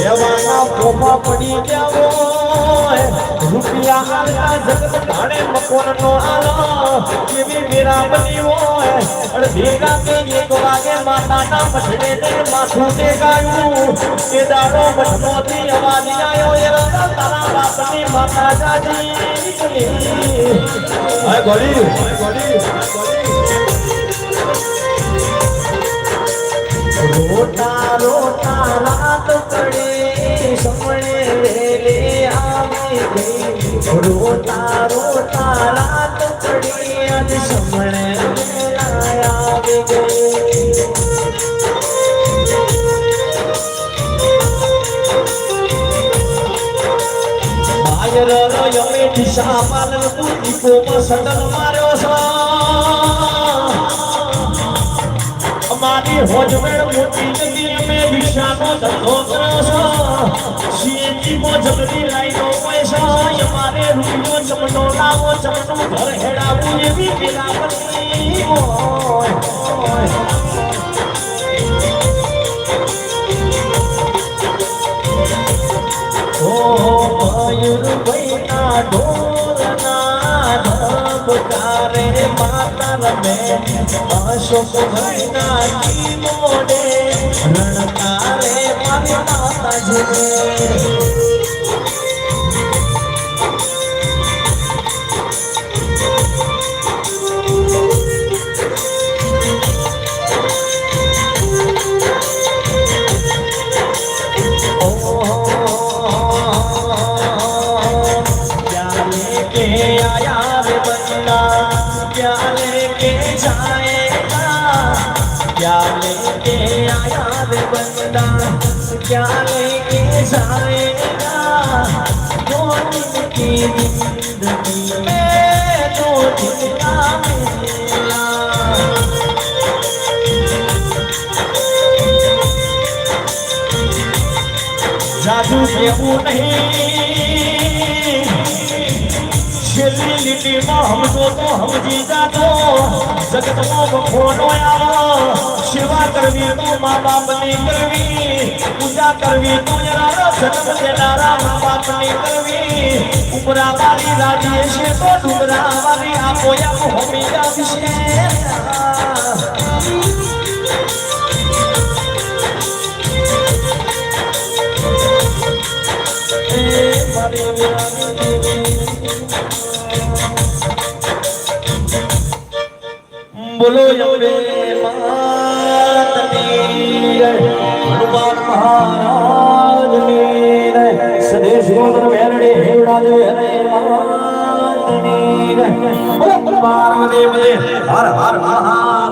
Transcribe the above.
લેવાના પોપા પડી ગયા રૂપિયા આલ્યા જગત મકોર નો આલો. કેવી વીરામણી હોય. અડ ભેગા કે એક વાગે માતાના મઠડે ને માથું ટેકાયું. કે દાડો મઠમાંથી અવાજ આવ્યો એ તારા બાપની માતા જાજી. હાય ગોળી હાય ગોળી. સમણે વેલે આવી રોટા રોટા રાત પડે અને સમણે આવી ગઈ. પૂરી કોમાં સટલ માર્યો અમારી હોજવેડ મોટી નદી અમે વિશાનો ધંધો કર્યો છે સીએનજી માં જબરી લાઈનો પૈસા અમારે રૂપિયો ચમનો લાવો ચમનું ઘર હેડાવું એવી પેલા હોય ઓ મયુર পুকারে মাতার মে আশোক ভরিনা কি মোড়ে। রণ जाएगा। क्या लेके आया रे बंदा क्या लेके जाएगा। दो दिन की ज़िंदगी में दो दिन का जादू से वो नहीं शरीर मोहम्मद तो हम जीता दो જગતમાં ખોટો આવો સેવા કરવી તો મા બાપની કરવી પૂજા કરવી તો જરા જન્મ દેનારા મા કરવી ઉપરા વાળી રાજી છે તો ડુંગરા વાળી આપો આપો હોમી આવશે બોલો યમરે માતની હનુમાન મહારાજની સદેશ ગોત્ર મેરડી, હેવડા જય, હરે માતની બોલો પાર્વતી પદે હર હર મહા